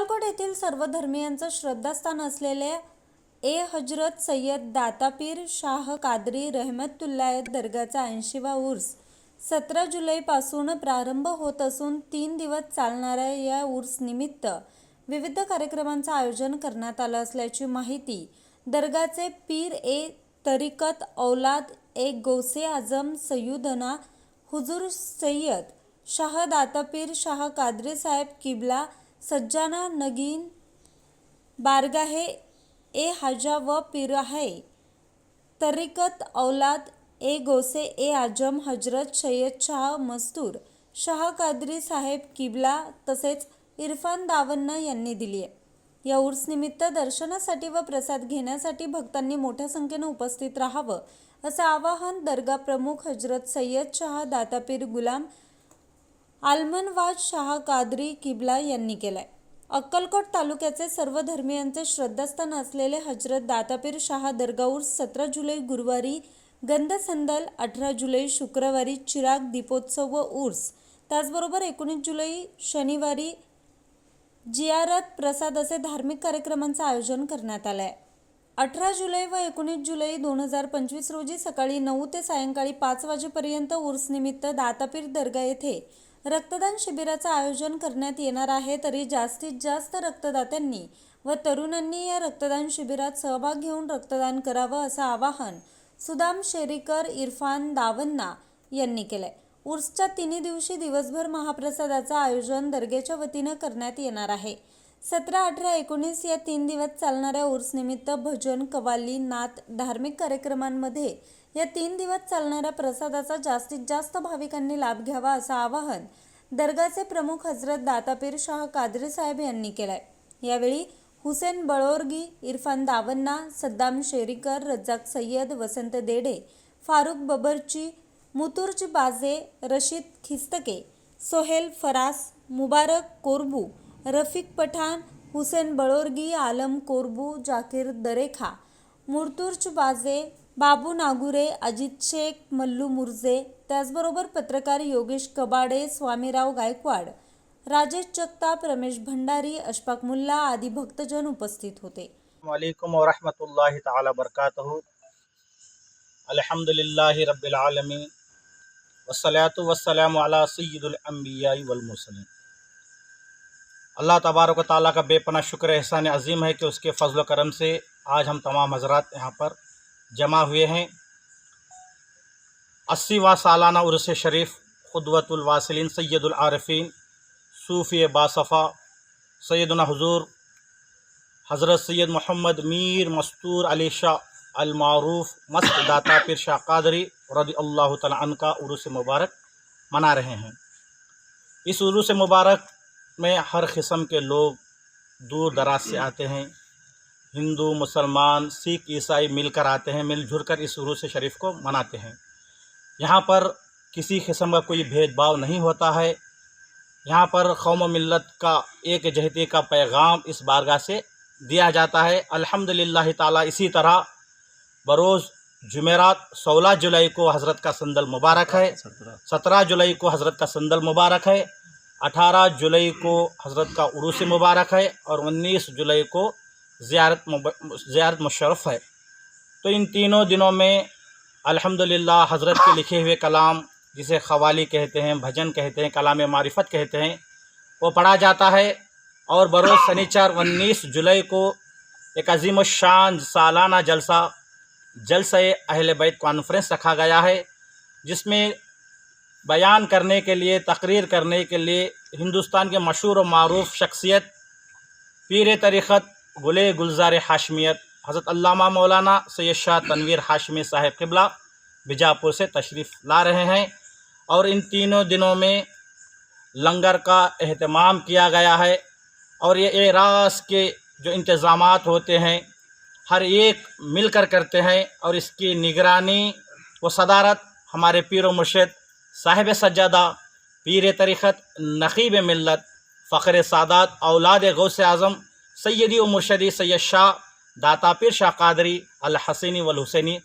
अक्कलकोट येथील सर्व धर्मियांचं श्रद्धास्थान असलेले ए हजरत सय्यद दातापीर शाह कादरी रहमतुल्लाय दर्गाचा ऐंशीवा उर्स सतरा जुलैपासून प्रारंभ होत असून तीन दिवस चालणाऱ्या या उर्सनिमित्त विविध कार्यक्रमांचं आयोजन करण्यात आलं असल्याची माहिती दर्गाचे पीर ए तरिकत औलाद ए गौसे आजम सयुदना हुजूर सय्यद शाह दातापीर शाह कादरी साहेब किबला सज्जाना नगीन बारगाहे ए हाजा व पिराहे तरिकत औलाद ए गोसे ए आजम हजरत सय्यद शाह मस्तूर शाह कादरी साहेब किबला तसेच इरफान दावन्न यांनी दिली आहे या उर्सनिमित्त दर्शनासाठी व प्रसाद घेण्यासाठी भक्तांनी मोठ्या संख्येनं उपस्थित राहावं असं आवाहन दर्गा प्रमुख हजरत सय्यद शाह दातापीर गुलाम आलमनवाज शाह कादरी किबला यांनी केलाय. अक्कलकोट तालुक्याचे सर्व धर्मियांचे श्रद्धास्थान असलेले हजरत दातापीर शाह दर्गा सतरा जुलै गुरुवारी गंधसंदल अठरा जुलै शुक्रवारी चिराग दीपोत्सव व उर्स त्याचबरोबर एकोणीस जुलै शनिवारी जियारत प्रसाद असे धार्मिक कार्यक्रमांचं आयोजन करण्यात आलं आहे अठरा जुलै व एकोणीस जुलै दोन हजार पंचवीस रोजी सकाळी नऊ ते सायंकाळी पाच वाजेपर्यंत उर्सनिमित्त दातापीर दर्गा येथे रक्तदान शिबिराचं आयोजन करण्यात येणार आहे तरी जास्तीत जास्त रक्तदात्यांनी व तरुणांनी या रक्तदान शिबिरात सहभाग घेऊन रक्तदान करावं असं आवाहन सुदाम शेरीकर इरफान दावन्ना यांनी केलंय. उर्सच्या तिन्ही दिवशी दिवसभर महाप्रसादाचं आयोजन दर्गेच्या वतीनं करण्यात येणार आहे. सतरा अठरा एकोणीस या तीन दिवस चालणाऱ्या उर्सनिमित्त भजन कवाली नात धार्मिक कार्यक्रमांमध्ये या तीन दिवस चालणाऱ्या प्रसादाचा जास्तीत जास्त भाविकांनी लाभ घ्यावा असं आवाहन दर्गाचे प्रमुख हजरत दातापीर शाह कादरी साहेब यांनी केलंय. यावेळी हुसेन बळोरगी इरफान दावन्ना सद्दाम शेरीकर रज्जाक सय्यद वसंत देडे फारुख बबरची मुतुरची बाजे रशीद खिस्तके सोहेल फरास मुबारक कोरबू रफिक पठाण हुसेन बळोरगी आलम कोरबू जाकीर दरेखा मुर्तुर्च बाजे बाबू नागुरे अजित शेख मल्लू मुर्जे त्याचबरोबर पत्रकार योगेश कबाडे स्वामीराव गायकवाड राजेश जगताप रमेश भंडारी अशफाक मुल्ला आदी भक्तजन उपस्थित होते. वालेकुम वरहमतुल्लाहि ताला बरकातहू. अल्हम्दुलिल्लाहि रब्बिल आलमीन. वस्सलातु वस्सलामु अला सय्यिदुल अंबियाई वल मुरसलीन. اللہ تبارک و تعالیٰ کا بے پناہ شکر احسان عظیم ہے کہ اس کے فضل و کرم سے آج ہم تمام حضرات یہاں پر جمع ہوئے ہیں۔ اسی وا سالانہ عرس شریف خدوت الواصلین سید العارفین صوفی باصفہ سیدنا حضور حضرت سید محمد میر مستور علی شاہ المعروف مست داتا پیر شاہ قادری رضی اللہ تعالیٰ عنہ کا عرس مبارک منا رہے ہیں۔ اس عروس مبارک میں ہر قسم کے لوگ دور دراز سے آتے ہیں۔ ہندو مسلمان سکھ عیسائی مل کر آتے ہیں مل جل کر اس عروس شریف کو مناتے ہیں۔ یہاں پر کسی قسم کا کوئی بھید بھاؤ نہیں ہوتا ہے۔ یہاں پر قوم و ملت کا ایک جہتی کا پیغام اس بارگاہ سے دیا جاتا ہے۔ الحمد للہ تعالیٰ اسی طرح بروز جمعرات سولہ جولائی کو حضرت کا سندل مبارک ہے۔ سترہ۔ جولائی کو حضرت کا سندل مبارک ہے۔ اٹھارہ جولائی کو حضرت کا عروس مبارک ہے اور انیس جولائی کو زیارت مب... زیارت مشرف ہے۔ تو ان تینوں دنوں میں الحمدللہ حضرت کے لکھے ہوئے کلام جسے قوالی کہتے ہیں، بھجن کہتے ہیں، کلام معرفت کہتے ہیں، وہ پڑھا جاتا ہے۔ اور بروز سنیچر انیس جولائی کو ایک عظیم الشان سالانہ جلسہ جلسہ اہل بیت کانفرنس رکھا گیا ہے، جس میں بیان کرنے کے لیے، تقریر کرنے کے لیے ہندوستان کے مشہور و معروف شخصیت پیر طریقت گلے گلزار ہاشمیت، حضرت علامہ مولانا سید شاہ تنویر ہاشمی صاحب قبلہ بجاپور سے تشریف لا رہے ہیں۔ اور ان تینوں دنوں میں لنگر کا اہتمام کیا گیا ہے۔ اور یہ اعراض کے جو انتظامات ہوتے ہیں، ہر ایک مل کر کرتے ہیں۔ اور اس کی نگرانی و صدارت ہمارے پیر و مرشد صاحب سجادہ، پیر طریقت نقیب ملت فخر سادات، اولاد غوث اعظم، سیدی و مرشدی سید شاہ، داتا پیر شاہ قادری، الحسینی والحسینی،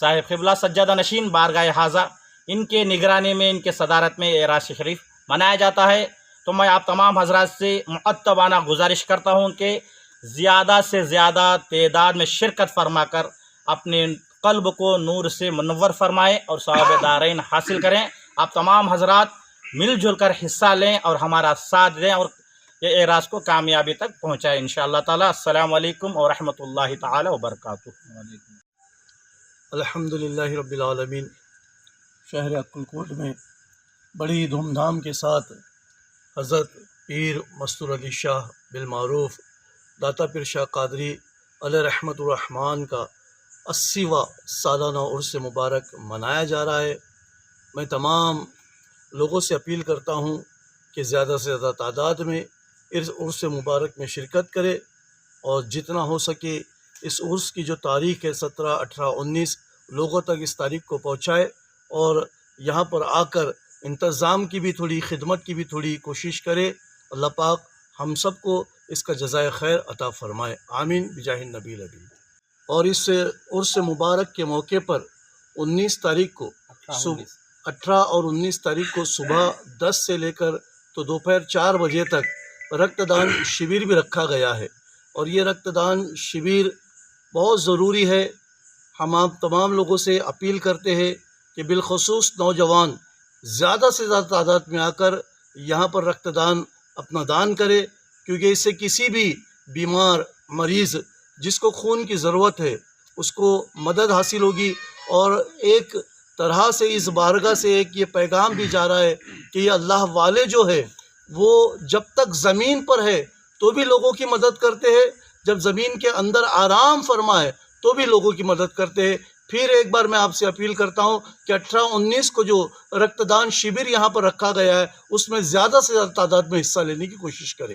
صاحب قبلہ سجادہ نشین، بارگاہ حاضہ ان کے نگرانی میں، ان کے صدارت میں اعراض شریف منایا جاتا ہے۔ تو میں آپ تمام حضرات سے معتبانہ گزارش کرتا ہوں کہ زیادہ سے زیادہ تعداد میں شرکت فرما کر اپنے قلب کو نور سے منور فرمائیں اور صحابہ دارین حاصل کریں۔ آپ تمام حضرات مل جل کر حصہ لیں اور ہمارا ساتھ دیں اور یہ اعراض کو کامیابی تک پہنچائیں ان شاء اللہ تعالیٰ۔ السلام علیکم ورحمۃ اللہ تعالی وبرکاتہ۔ الحمد للہ رب العالمین۔ شہر اکل کوٹ میں بڑی دھوم دھام کے ساتھ حضرت پیر مستور علی شاہ بالمعروف، داتا پیر شاہ قادری علیہ رحمت الرحمن کا اسیواں سالانہ عرص مبارک منایا جا رہا ہے۔ میں تمام لوگوں سے اپیل کرتا ہوں کہ زیادہ سے زیادہ تعداد میں اس عرس مبارک میں شرکت کرے اور جتنا ہو سکے اس عرس کی جو تاریخ ہے سترہ، اٹھارہ، انیس لوگوں تک اس تاریخ کو پہنچائے اور یہاں پر آ کر انتظام کی بھی تھوڑی، خدمت کی بھی تھوڑی کوشش کرے، اللہ پاک ہم سب کو اس کا جزائے خیر عطا فرمائے۔ آمین۔ بجاہ نبی ربی اور اس عرس مبارک کے موقع پر انیس تاریخ کو صبح اٹھارہ اور انیس تاریخ کو صبح دس سے لے کر تو دوپہر چار بجے تک رکت دان شبیر بھی رکھا گیا ہے۔ اور یہ رکت دان شبیر بہت ضروری ہے۔ ہم آپ تمام لوگوں سے اپیل کرتے ہیں کہ بالخصوص نوجوان زیادہ سے زیادہ تعداد میں آ کر یہاں پر رکت دان اپنا دان کرے، کیونکہ اس سے کسی بھی بیمار مریض جس کو خون کی ضرورت ہے، اس کو مدد حاصل ہوگی اور ایک طرح سے، اس بارگاہ سے ایک یہ پیغام بھی جا رہا ہے کہ یہ اللہ والے جو ہے وہ جب تک زمین پر ہے تو بھی لوگوں کی مدد کرتے ہیں، جب زمین کے اندر آرام فرما ہے تو بھی لوگوں کی مدد کرتے ہیں۔ پھر ایک بار میں آپ سے اپیل کرتا ہوں کہ اٹھارہ انیس کو جو رکت دان شبر یہاں پر رکھا گیا ہے، اس میں زیادہ سے زیادہ تعداد میں حصہ لینے کی کوشش کریں۔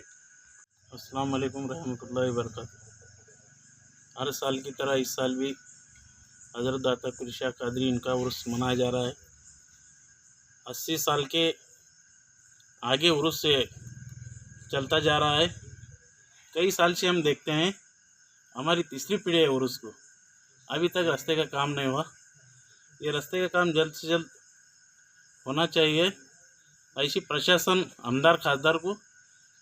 السلام علیکم رحمۃ اللہ وبرکاتہ۔ ہر سال کی طرح اس سال بھی حضرت داتا کلشا قادری ان کا عرس منایا جا رہا ہے۔ اسی سال کے آگے عرس سے چلتا جا رہا ہے۔ کئی سال سے ہم دیکھتے ہیں، ہماری تیسری پیڑھی ہے عرس کو۔ ابھی تک رستے کا کام نہیں ہوا۔ یہ رستے کا کام جلد سے جلد ہونا چاہیے۔ ایسی پرشاسن آمدار خاصدار کو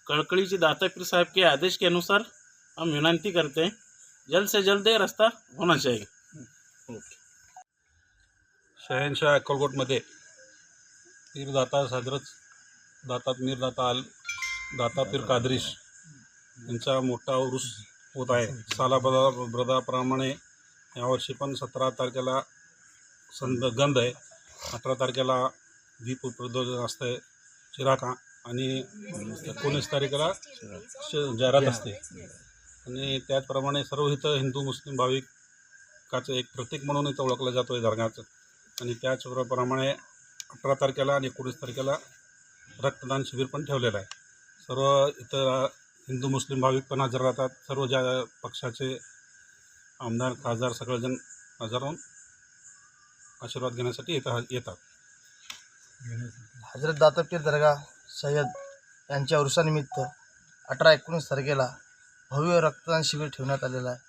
کڑکڑی سے داتا پیر صاحب کے آدیش کے انوسار ہم ونتی کرتے ہیں۔ جلد سے جلد یہ راستہ ہونا چاہیے۔ ओके. शहनशाह अक्कलकोटमध्ये पीर दाता दातात मीरदाता आल दाता पीर कादरीश यांचा मोठा उरुस होत आहे. सालाबदा ब्रदाप्रमाणे यावर्षी पण सतरा तारखेला संद गंध आहे. अठरा तारखेला दीप प्रज्वलन असतं चिराका आणि एकोणीस तारखेला श- जाहिरात असते. आणि त्याचप्रमाणे सर्व इथं हिंदू मुस्लिम भाविक भाविकाचं एक प्रतीक म्हणून इथं ओळखलं जातो आहे दर्गाचं आणि त्याचप्रमाणे अठरा तारखेला आणि एकोणीस तारखेला रक्तदान शिबिर पण ठेवलेलं आहे. सर्व इथं हिंदू मुस्लिम भाविक पण हजर राहतात. सर्व ज्या पक्षाचे आमदार खासदार सगळेजण हजर राहून आशीर्वाद घेण्यासाठी येतात येतात. हजरत दातापीर दर्गा सय्यद यांच्या वर्षानिमित्त अठरा एकोणीस तारखेला भव्य रक्तदान शिबिर ठेवण्यात आलेलं आहे.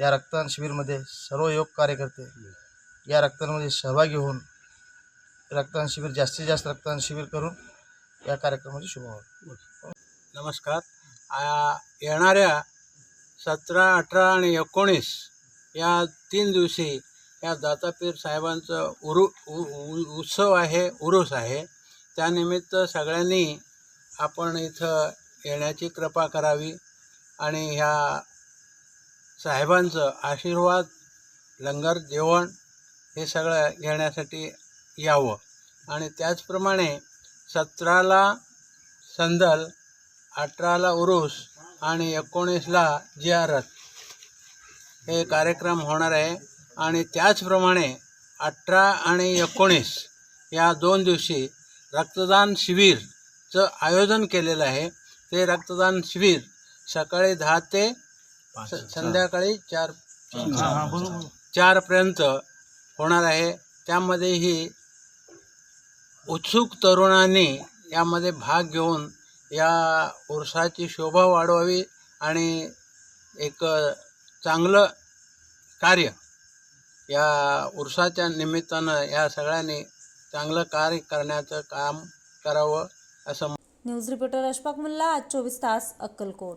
या रक्तदान शिबिरमध्ये सर्व योग कार्यकर्ते या रक्तदानामध्ये सहभागी होऊन रक्तदान शिबिर जास्तीत जास्त रक्तदान शिबिर करून या कार्यक्रमाची शुभ नमस्कार. येणाऱ्या सतरा अठरा आणि एकोणीस या तीन दिवशी या दातापीर साहेबांचं उरु उ- उत्सव आहे उरूस आहे. त्यानिमित्त सगळ्यांनी आपण इथं येण्याची कृपा करावी आणि ह्या साहेबांचं आशीर्वाद लंगर जेवण हे सगळं घेण्यासाठी यावं. आणि त्याचप्रमाणे सतराला संदल अठराला उरूस आणि एकोणीसला जियारत हे कार्यक्रम होणार आहे. आणि त्याचप्रमाणे अठरा आणि एकोणीस या दोन दिवशी रक्तदान शिबिरचं आयोजन केलेलं आहे. ते रक्तदान शिबिर सकाळी दहा ते संध्याकाळी चार चारपर्यंत होणार आहे. त्यामध्येही उत्सुक तरुणांनी यामध्ये भाग घेऊन या उरसाची शोभा वाढवावी आणि एक चांगलं कार्य या उरसाच्या निमित्तानं या सगळ्यांनी चांगलं कार्य करण्याचं काम करावं असं न्यूज रिपोर्टर अशफाक मुल्ला आज चोवीस तास अक्कलकोट.